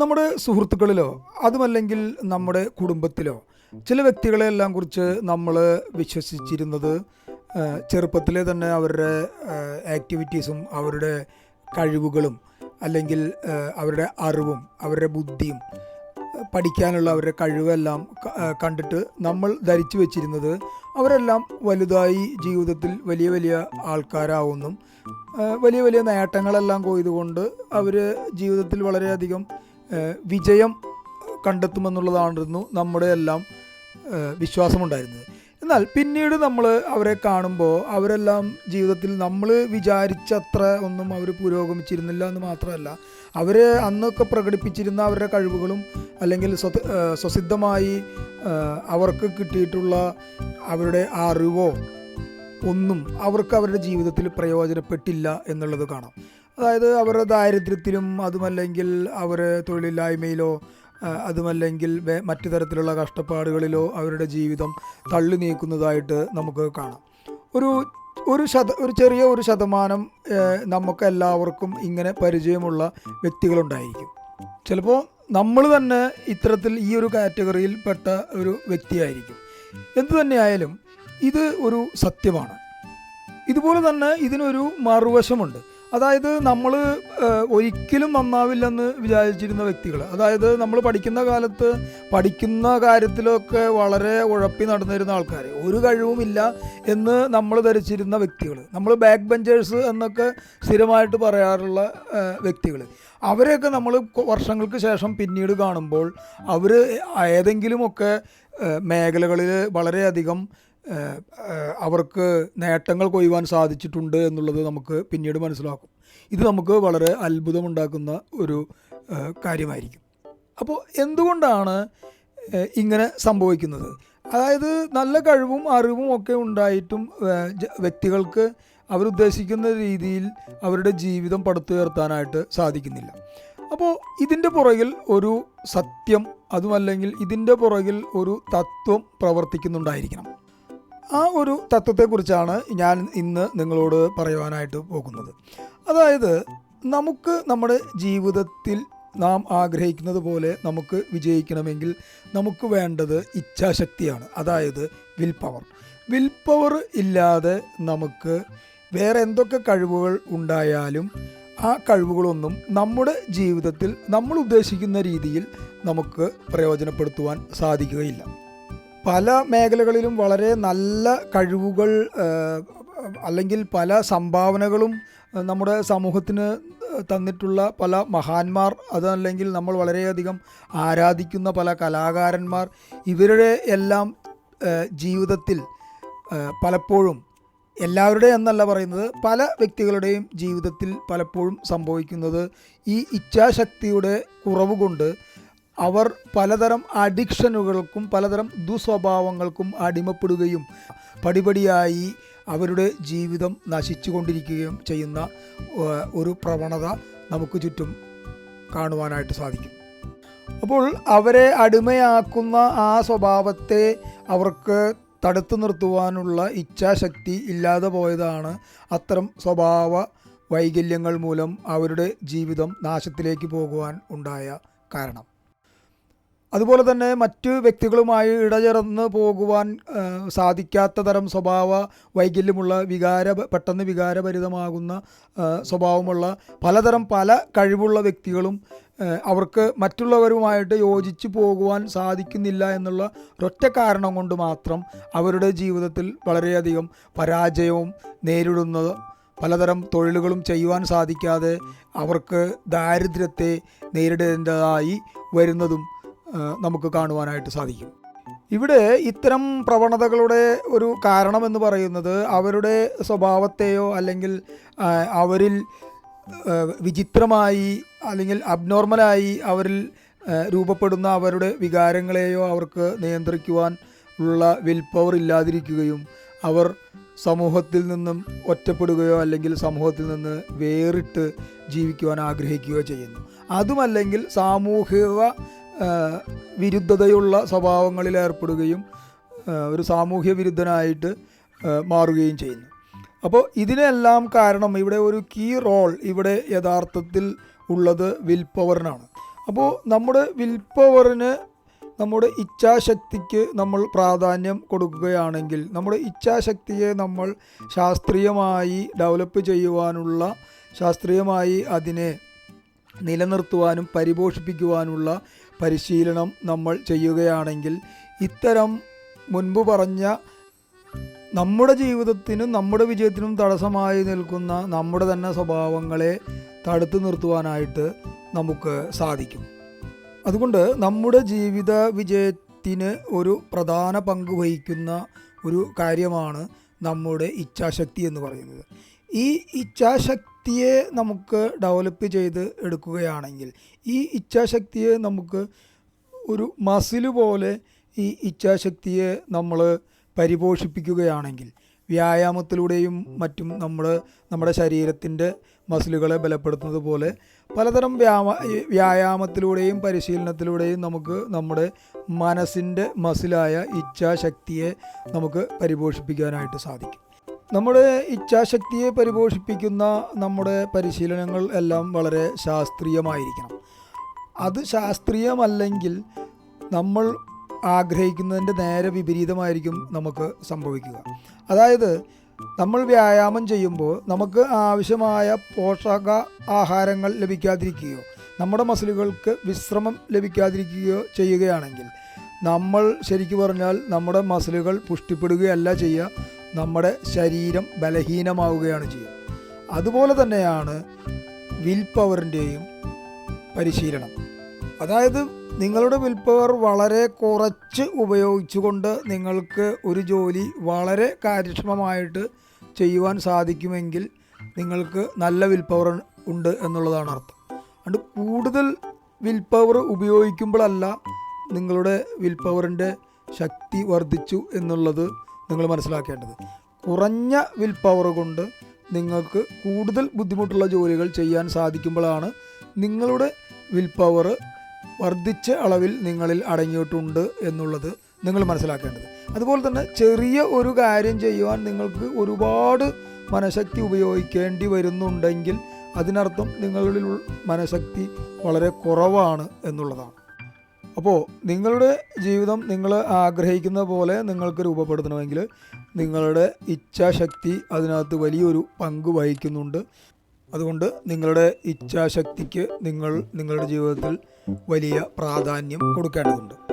നമ്മുടെ സുഹൃത്തുക്കളിലോ അതുമല്ലെങ്കിൽ നമ്മുടെ കുടുംബത്തിലോ ചില വ്യക്തികളെ എല്ലാം കുറിച്ച് നമ്മൾ വിശ്വസിച്ചിരുന്നത് ചെറുപ്പത്തിലെ തന്നെ അവരുടെ ആക്ടിവിറ്റീസും അവരുടെ കഴിവുകളും അല്ലെങ്കിൽ അവരുടെ അറിവും അവരുടെ ബുദ്ധിയും പഠിക്കാനുള്ള അവരുടെ കഴിവെല്ലാം കണ്ടിട്ട് നമ്മൾ ധരിച്ചു വെച്ചിരുന്നത് അവരെല്ലാം വലുതായി ജീവിതത്തിൽ വലിയ വലിയ ആൾക്കാരാവുന്നും വലിയ വലിയ നേട്ടങ്ങളെല്ലാം കൊയ്തുകൊണ്ട് അവർ ജീവിതത്തിൽ വളരെയധികം വിജയം കണ്ടെത്തുമെന്നുള്ളതായിരുന്നു നമ്മുടെ എല്ലാം വിശ്വാസമുണ്ടായിരുന്നത്. എന്നാൽ പിന്നീട് നമ്മൾ അവരെ കാണുമ്പോൾ അവരെല്ലാം ജീവിതത്തിൽ നമ്മൾ വിചാരിച്ചത്ര ഒന്നും അവർ പുരോഗമിച്ചിരുന്നില്ല എന്ന് മാത്രമല്ല അവർ അന്നൊക്കെ പ്രകടിപ്പിച്ചിരുന്ന അവരുടെ കഴിവുകളും അല്ലെങ്കിൽ സ്വസിദ്ധമായി അവർക്ക് കിട്ടിയിട്ടുള്ള അവരുടെ അറിവോ ഒന്നും അവർക്ക് അവരുടെ ജീവിതത്തിൽ പ്രയോജനപ്പെട്ടില്ല എന്നുള്ളത് കാണാം. അതായത് അവരുടെ ദാരിദ്ര്യത്തിലും അതുമല്ലെങ്കിൽ അവർ തൊഴിലില്ലായ്മയിലോ അതുമല്ലെങ്കിൽ മറ്റു തരത്തിലുള്ള കഷ്ടപ്പാടുകളിലോ അവരുടെ ജീവിതം തള്ളി നീക്കുന്നതായിട്ട് നമുക്ക് കാണാം. ഒരു ഒരു ശത ഒരു ചെറിയ ഒരു ശതമാനം നമുക്ക് എല്ലാവർക്കും ഇങ്ങനെ പരിചയമുള്ള വ്യക്തികളുണ്ടായിരിക്കും. ചിലപ്പോൾ നമ്മൾ തന്നെ ഇത്തരത്തിൽ ഈ ഒരു കാറ്റഗറിയിൽ പെട്ട ഒരു വ്യക്തിയായിരിക്കും. എന്തു തന്നെയായാലും ഇത് ഒരു സത്യമാണ്. ഇതുപോലെ തന്നെ ഇതിനൊരു മറുവശമുണ്ട്. അതായത് നമ്മൾ ഒരിക്കലും നന്നാവില്ലെന്ന് വിചാരിച്ചിരുന്ന വ്യക്തികൾ അതായത് നമ്മൾ പഠിക്കുന്ന കാലത്ത് പഠിക്കുന്ന കാര്യത്തിലൊക്കെ വളരെ ഉഴപ്പി നടന്നിരുന്ന ആൾക്കാർ ഒരു കഴിവുമില്ല എന്ന് നമ്മൾ ധരിച്ചിരുന്ന വ്യക്തികൾ നമ്മൾ ബാക്ക് ബെഞ്ചേഴ്സ് എന്നൊക്കെ സ്ഥിരമായിട്ട് പറയാറുള്ള വ്യക്തികൾ അവരെയൊക്കെ നമ്മൾ വർഷങ്ങൾക്ക് ശേഷം പിന്നീട് കാണുമ്പോൾ അവർ ഏതെങ്കിലുമൊക്കെ മേഖലകളിൽ വളരെയധികം അവർക്ക് നേട്ടങ്ങൾ കൊയ്യുവാൻ സാധിച്ചിട്ടുണ്ട് എന്നുള്ളത് നമുക്ക് പിന്നീട് മനസ്സിലാക്കും. ഇത് നമുക്ക് വളരെ അത്ഭുതമുണ്ടാക്കുന്ന ഒരു കാര്യമായിരിക്കും. അപ്പോൾ എന്തുകൊണ്ടാണ് ഇങ്ങനെ സംഭവിക്കുന്നത്? അതായത് നല്ല കഴിവും അറിവും ഒക്കെ ഉണ്ടായിട്ടും വ്യക്തികൾക്ക് അവരുദ്ദേശിക്കുന്ന രീതിയിൽ അവരുടെ ജീവിതം പടുത്തുയർത്താനായിട്ട് സാധിക്കുന്നില്ല. അപ്പോൾ ഇതിന്റെ പുറകിൽ ഒരു സത്യം അതുമല്ലെങ്കിൽ ഇതിന്റെ പുറകിൽ ഒരു തത്വം പ്രവർത്തിക്കുന്നുണ്ടായിരിക്കണം. ആ ഒരു തത്വത്തെക്കുറിച്ചാണ് ഞാൻ ഇന്ന് നിങ്ങളോട് പറയുവാനായിട്ട് പോകുന്നത്. അതായത് നമുക്ക് നമ്മുടെ ജീവിതത്തിൽ നാം ആഗ്രഹിക്കുന്നത് പോലെ നമുക്ക് വിജയിക്കണമെങ്കിൽ നമുക്ക് വേണ്ടത് ഇച്ഛാശക്തിയാണ്. അതായത് വിൽ പവർ വിൽ പവർ ഇല്ലാതെ നമുക്ക് വേറെ എന്തൊക്കെ കഴിവുകൾ ഉണ്ടായാലും ആ കഴിവുകളൊന്നും നമ്മുടെ ജീവിതത്തിൽ നമ്മൾ ഉദ്ദേശിക്കുന്ന രീതിയിൽ നമുക്ക് പ്രയോജനപ്പെടുത്തുവാൻ സാധിക്കുകയില്ല. പല മേഖലകളിലും വളരെ നല്ല കഴിവുകൾ അല്ലെങ്കിൽ പല സംഭാവനകളും നമ്മുടെ സമൂഹത്തിന് തന്നിട്ടുള്ള പല മഹാന്മാർ അതല്ലെങ്കിൽ നമ്മൾ വളരെയധികം ആരാധിക്കുന്ന പല കലാകാരന്മാർ ഇവരുടെ എല്ലാം ജീവിതത്തിൽ പലപ്പോഴും എല്ലാവരുടെ എന്നല്ല പറയുന്നത് പല വ്യക്തികളുടെയും ജീവിതത്തിൽ പലപ്പോഴും സംഭവിക്കുന്നത് ഈ ഇച്ഛാശക്തിയുടെ കുറവ് കൊണ്ട് അവർ പലതരം അഡിക്ഷനുകൾക്കും പലതരം ദുസ്വഭാവങ്ങൾക്കും അടിമപ്പെടുകയും പടിപടിയായി അവരുടെ ജീവിതം നശിച്ചുകൊണ്ടിരിക്കുകയും ചെയ്യുന്ന ഒരു പ്രവണത നമുക്ക് ചുറ്റും കാണുവാനായിട്ട് സാധിക്കും. അപ്പോൾ അവരെ അടിമയാക്കുന്ന ആ സ്വഭാവത്തെ അവർക്ക് തടുത്തു നിർത്തുവാനുള്ള ഇച്ഛാശക്തി ഇല്ലാതെ പോയതാണ് അത്തരം സ്വഭാവ വൈകല്യങ്ങൾ മൂലം അവരുടെ ജീവിതം നാശത്തിലേക്ക് പോകുവാൻ ഉണ്ടായ കാരണം. അതുപോലെ തന്നെ മറ്റ് വ്യക്തികളുമായി ഇടചേർന്ന് പോകുവാൻ സാധിക്കാത്ത തരം സ്വഭാവ വൈകല്യമുള്ള വികാര പെട്ടെന്ന് വികാരഭരിതമാകുന്ന സ്വഭാവമുള്ള പലതരം പല കഴിവുള്ള വ്യക്തികളും അവർക്ക് മറ്റുള്ളവരുമായിട്ട് യോജിച്ച് പോകുവാൻ സാധിക്കുന്നില്ല എന്നുള്ള ഒറ്റ കാരണം കൊണ്ട് മാത്രം അവരുടെ ജീവിതത്തിൽ വളരെയധികം പരാജയവും നേരിടുന്നത് പലതരം തൊഴിലുകളും ചെയ്യുവാൻ സാധിക്കാതെ അവർക്ക് ദാരിദ്ര്യത്തെ നേരിടേണ്ടതായി വരുന്നതും നമുക്ക് കാണുവാനായിട്ട് സാധിക്കും. ഇവിടെ ഇത്തരം പ്രവണതകളുടെ ഒരു കാരണം എന്ന് പറയുന്നത് അവരുടെ സ്വഭാവത്തെയോ അല്ലെങ്കിൽ അവരിൽ വിചിത്രമായി അല്ലെങ്കിൽ അബ്നോർമലായി അവരിൽ രൂപപ്പെടുന്ന അവരുടെ വികാരങ്ങളെയോ അവർക്ക് നിയന്ത്രിക്കുവാൻ ഉള്ള വിൽ പവർ ഇല്ലാതിരിക്കുകയും അവർ സമൂഹത്തിൽ നിന്നും ഒറ്റപ്പെടുകയോ അല്ലെങ്കിൽ സമൂഹത്തിൽ നിന്ന് വേറിട്ട് ജീവിക്കുവാൻ ആഗ്രഹിക്കുകയോ ചെയ്യുന്നു. അതുമല്ലെങ്കിൽ സാമൂഹിക വിരുദ്ധതയുള്ള സ്വഭാവങ്ങളിൽ ഏർപ്പെടുകയും ഒരു സാമൂഹ്യ വിരുദ്ധനായിട്ട് മാറുകയും ചെയ്യുന്നു. അപ്പോൾ ഇതിനെല്ലാം കാരണം ഇവിടെ ഒരു കീ റോൾ ഇവിടെ യഥാർത്ഥത്തിൽ ഉള്ളത് വിൽ പവറിനാണ് അപ്പോൾ നമ്മുടെ വിൽ പവറിന് നമ്മുടെ ഇച്ഛാശക്തിക്ക് നമ്മൾ പ്രാധാന്യം കൊടുക്കുകയാണെങ്കിൽ നമ്മുടെ ഇച്ഛാശക്തിയെ നമ്മൾ ശാസ്ത്രീയമായി ഡെവലപ്പ് ചെയ്യുവാനുള്ള ശാസ്ത്രീയമായി അതിനെ നിലനിർത്തുവാനും പരിപോഷിപ്പിക്കുവാനുള്ള പരിശീലനം നമ്മൾ ചെയ്യുകയാണെങ്കിൽ ഇത്തരം മുൻപ് പറഞ്ഞ നമ്മുടെ ജീവിതത്തിനും നമ്മുടെ വിജയത്തിനും തടസ്സമായി നിൽക്കുന്ന നമ്മുടെ തന്നെ സ്വഭാവങ്ങളെ തടുത്തു നിർത്തുവാനായിട്ട് നമുക്ക് സാധിക്കും. അതുകൊണ്ട് നമ്മുടെ ജീവിത വിജയത്തിന് ഒരു പ്രധാന പങ്ക് വഹിക്കുന്ന ഒരു കാര്യമാണ് നമ്മുടെ ഇച്ഛാശക്തി എന്ന് പറയുന്നത്. ഈ ഇച്ഛാശക്തിയെ നമുക്ക് ഡെവലപ്പ് ചെയ്ത് എടുക്കുകയാണെങ്കിൽ ഈ ഇച്ഛാശക്തിയെ നമുക്ക് ഒരു മസിൽ പോലെ ഈ ഇച്ഛാശക്തിയെ നമ്മൾ പരിപോഷിപ്പിക്കുകയാണെങ്കിൽ വ്യായാമത്തിലൂടെയും മറ്റും നമ്മൾ നമ്മുടെ ശരീരത്തിന്റെ മസിലുകളെ ബലപ്പെടുത്തുന്നത് പോലെ പലതരം വ്യായാമ വ്യായാമത്തിലൂടെയും പരിശീലനത്തിലൂടെയും നമുക്ക് നമ്മുടെ മനസ്സിന്റെ മസിലായ ഇച്ഛാശക്തിയെ നമുക്ക് പരിപോഷിപ്പിക്കാനായിട്ട് സാധിക്കും. നമ്മുടെ ഇച്ഛാശക്തിയെ പരിപോഷിപ്പിക്കുന്ന നമ്മുടെ പരിശീലനങ്ങൾ എല്ലാം വളരെ ശാസ്ത്രീയമായിരിക്കണം. അത് ശാസ്ത്രീയമല്ലെങ്കിൽ നമ്മൾ ആഗ്രഹിക്കുന്നതിന്റെ നേരെ വിപരീതമായിരിക്കും നമുക്ക് സംഭവിക്കുക. അതായത് നമ്മൾ വ്യായാമം ചെയ്യുമ്പോൾ നമുക്ക് ആവശ്യമായ പോഷക ആഹാരങ്ങൾ ലഭിക്കാതിരിക്കുകയോ നമ്മുടെ മസിലുകൾക്ക് വിശ്രമം ലഭിക്കാതിരിക്കുകയോ ചെയ്യുകയാണെങ്കിൽ നമ്മൾ ശരിക്കു പറഞ്ഞാൽ നമ്മുടെ മസിലുകൾ പുഷ്ടിപ്പെടുകയല്ല ചെയ്യുക. നമ്മുടെ ശരീരം ബലഹീനമാവുകയാണ് ചെയ്യുക അതുപോലെ തന്നെയാണ് വിൽ പവറിന്റെയും പരിശീലനം. അതായത് നിങ്ങളുടെ വിൽ പവർ വളരെ കുറച്ച് ഉപയോഗിച്ചുകൊണ്ട് നിങ്ങൾക്ക് ഒരു ജോലി വളരെ കാര്യക്ഷമമായിട്ട് ചെയ്യുവാൻ സാധിക്കുമെങ്കിൽ നിങ്ങൾക്ക് നല്ല വിൽ പവർ ഉണ്ട് എന്നുള്ളതാണ് അർത്ഥം. അതുകൊണ്ട് കൂടുതൽ വിൽ പവർ ഉപയോഗിക്കുമ്പോഴല്ല നിങ്ങളുടെ വിൽ പവറിന്റെ ശക്തി വർദ്ധിച്ചു എന്നുള്ളത് നിങ്ങൾ മനസ്സിലാക്കേണ്ടത്. കുറഞ്ഞ വിൽ പവർ കൊണ്ട് നിങ്ങൾക്ക് കൂടുതൽ ബുദ്ധിമുട്ടുള്ള ജോലികൾ ചെയ്യാൻ സാധിക്കുമ്പോഴാണ് നിങ്ങളുടെ വിൽ പവർ വർദ്ധിച്ച അളവിൽ നിങ്ങളിൽ അടങ്ങിയിട്ടുണ്ട് എന്നുള്ളത് നിങ്ങൾ മനസ്സിലാക്കേണ്ടത്. അതുപോലെ തന്നെ ചെറിയ ഒരു കാര്യം ചെയ്യുവാൻ നിങ്ങൾക്ക് ഒരുപാട് മനഃശക്തി ഉപയോഗിക്കേണ്ടി വരുന്നുണ്ടെങ്കിൽ അതിനർത്ഥം നിങ്ങളിൽ മനഃശക്തി വളരെ കുറവാണ് എന്നുള്ളതാണ്. അപ്പോൾ നിങ്ങളുടെ ജീവിതം നിങ്ങൾ ആഗ്രഹിക്കുന്ന പോലെ നിങ്ങൾക്ക് രൂപപ്പെടുത്തണമെങ്കിൽ നിങ്ങളുടെ ഇച്ഛാശക്തി അതിനകത്ത് വലിയൊരു പങ്ക് വഹിക്കുന്നുണ്ട്. അതുകൊണ്ട് നിങ്ങളുടെ ഇച്ഛാശക്തിക്ക് നിങ്ങൾ നിങ്ങളുടെ ജീവിതത്തിൽ വലിയ പ്രാധാന്യം കൊടുക്കേണ്ടതുണ്ട്.